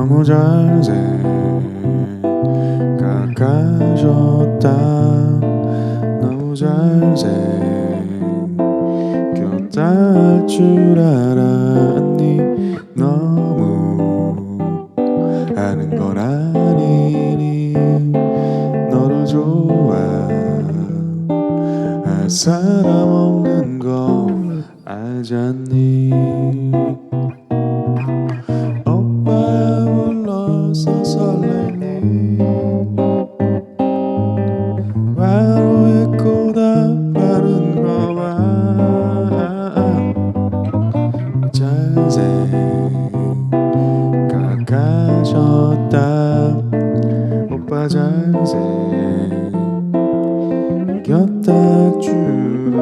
너무 잘생 가까워졌다. 너무 잘생겼다 할 줄 알았니? 너무 아는 건 아니니? 너를 좋아할 사람 없는 거 알잖니 잔생 가까졌다. 오빠 잔생 곁딱 주라.